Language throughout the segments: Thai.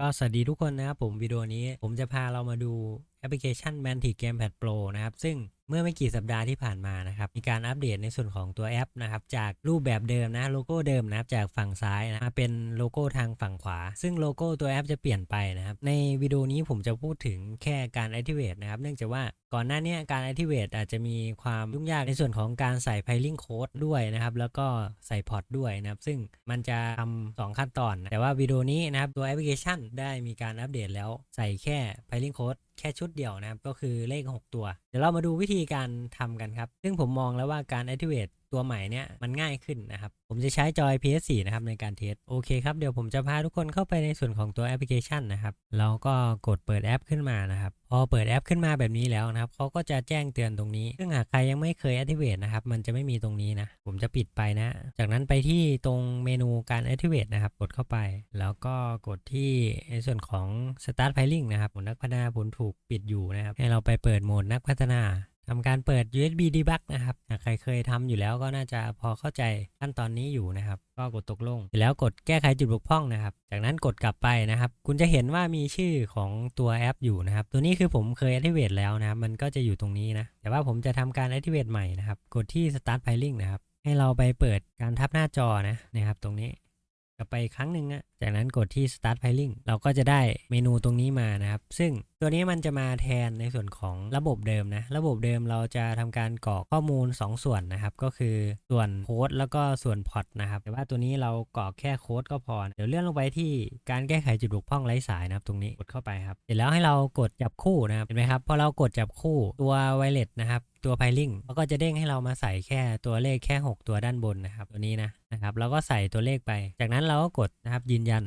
ก็สวัสดีทุกคนนะครับผมวิดีโอนี้ผมจะพาเรามาดูแอปพลิเคชัน Mantic Gamepad Pro นะครับ ซึ่ง เมื่อไม่กี่สัปดาห์ที่ผ่านมานะครับมีการอัปเดตในส่วนของตัวแอปนะครับจากรูปแบบเดิมนะโลโก้เดิมนะครับจากฝั่งซ้ายนะมาเป็นโลโก้ทางฝั่งขวา ซึ่งโลโก้ตัวแอปจะเปลี่ยนไปนะครับในวิดีโอนี้ผมจะพูดถึงแค่การ activate นะครับเนื่องจากว่าก่อนหน้านี้การ activate อาจจะมีความยุ่งยากในส่วนของการใส่ piling code ด้วยนะครับแล้วก็ใส่พอร์ตด้วยนะครับซึ่งมันจะทำสองขั้นตอน แต่ว่าวิดีโอนี้นะครับตัวแอปพลิเคชันได้มีการอัปเดตแล้วใส่แค่ piling code แค่ชุดเดียวนะครับก็คือเลข 6 ตัว เดี๋ยวเรามาดูวิธีธีการทำกันครับ ซึ่งผมมองแล้วว่าการ activate ตัวใหม่เนี่ยมันง่ายขึ้นนะครับ ผมจะใช้จอย PS4 นะครับในการเทสโอเคครับ เดี๋ยวผมจะพาทุกคนเข้าไปในส่วนของตัวแอปพลิเคชันนะครับแล้วก็กดเปิดแอปขึ้นมานะครับ พอเปิดแอปขึ้นมาแบบนี้แล้วนะครับเขาก็จะแจ้งเตือนตรงนี้ ซึ่งหากใครยังไม่เคย activate นะครับ มันจะไม่มีตรงนี้นะ ผมจะปิดไปนะ จากนั้นไปที่ตรงเมนูการ activate นะครับ กดเข้าไป แล้วก็กดที่ในส่วนของ start filing นะครับผลนักพัฒนาผลถูกปิดอยู่นะครับ ให้เราไปเปิดโหมดนักพัฒนาทำการเปิด USB debug นะครับ หากใครเคยทำอยู่แล้วก็น่าจะพอเข้าใจขั้นตอนนี้อยู่นะครับ ก็กดตกลงเสร็จแล้วกดแก้ไขจุดบกพร่องนะครับ จากนั้นกดกลับไปนะครับ คุณจะเห็นว่ามีชื่อของตัวแอปอยู่นะครับ ตัวนี้คือผมเคย activate แล้วนะครับ มันก็จะอยู่ตรงนี้นะ แต่ว่าผมจะทำการ activate ใหม่นะครับ กดที่ start filing นะครับ ให้เราไปเปิดการทับหน้าจอนะนะครับ ตรงนี้ กลับไปครั้งหนึ่งอะจากนั้นกดที่ start filing เราก็จะได้เมนูตรงนี้มานะครับ ซึ่งตัวนี้มันจะมาแทนในส่วนของระบบเดิมนะ ระบบเดิมเราจะทำการกรอกข้อมูล 2 ส่วนนะครับ ก็คือส่วนโค้ดแล้วก็ส่วนพอร์ตนะครับ แต่ว่าตัวนี้เรากรอกแค่โค้ดก็พอ เดี๋ยวเลื่อนลงไปที่การแก้ไขจุดบกพร่องไร้สายนะครับ ตรงนี้กดเข้าไปครับ เสร็จแล้วให้เรากดจับคู่นะครับ เห็นไหมครับ พอเรากดจับคู่ตัวไวเลสนะครับตัวไพลิงเขาก็จะเด้งให้เรามาใส่แค่ตัวเลขแค่ 6 ตัวด้านบนนะครับ ตัวนี้นะนะครับเราก็ใส่ตัวเลขไป จากนั้นเราก็กดนะครับยืนยัน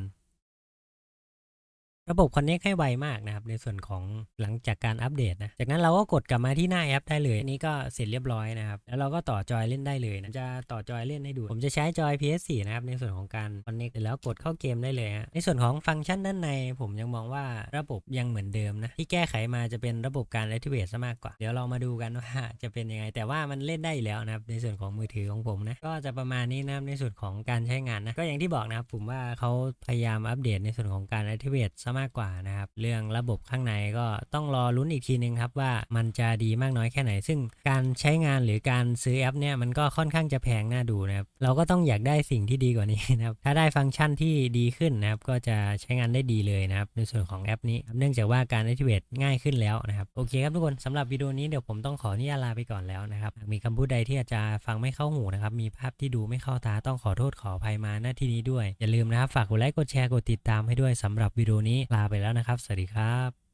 ระบบ Connect ให้ไวมากนะครับ ในส่วนของหลังจากการอัปเดตนะ จากนั้นเราก็กดกลับมาที่หน้าแอปได้เลย อันนี้ก็เสร็จเรียบร้อยนะครับ แล้วเราก็ต่อจอยเล่นได้เลยนะจะต่อจอยเล่นให้ดู ผมจะใช้จอย PS4 นะครับ ในส่วนของการ Connect เสร็จแล้วกดเข้าเกมได้เลยฮะในส่วนของฟังก์ชันด้านใน ผมยังมองว่าระบบยังเหมือนเดิมนะที่แก้ไขมาจะเป็นระบบการ Activate ซะมากกว่า เดี๋ยวเรามาดูกันว่าจะเป็นยังไง แต่ว่ามันเล่นได้แล้วนะครับในส่วนของมือถือของผมนะก็จะประมาณนี้นะครับในส่วนของการใช้งานนะก็อย่างที่บอกนะครับผมว่าเขาพยายามอัปเดตในส่วนของการ Activate ซะมากกว่านะครับ เรื่องระบบข้างในก็ต้องรอลุ้นอีกทีนึงครับว่ามันจะดีมากน้อยแค่ไหน ซึ่งการใช้งานหรือการซื้อแอปเนี่ยมันก็ค่อนข้างจะแพงน่าดูนะครับ เราก็ต้องอยากได้สิ่งที่ดีกว่านี้นะครับ ถ้าได้ฟังก์ชันที่ดีขึ้นนะครับ ก็จะใช้งานได้ดีเลยนะครับ ในส่วนของแอปนี้ เนื่องจากว่าการ activate ง่ายขึ้นแล้วนะครับ โอเคครับทุกคนสำหรับวิดีโอนี้เดี๋ยวผมต้องขออนุญาตลาไปก่อนแล้วนะครับมีคำพูดใดที่อาจจะฟังไม่เข้าหูนะครับ มีภาพที่ดูไม่เข้าตาต้องขอโทษขออภัยมาณที่นี้ด้วย อย่าลืมนะครับ ฝากกดไลค์ กดแชร์ กดติดตามให้ด้วยสำหรับวิดีโอนี้ลาไปแล้วนะครับ สวัสดีครับ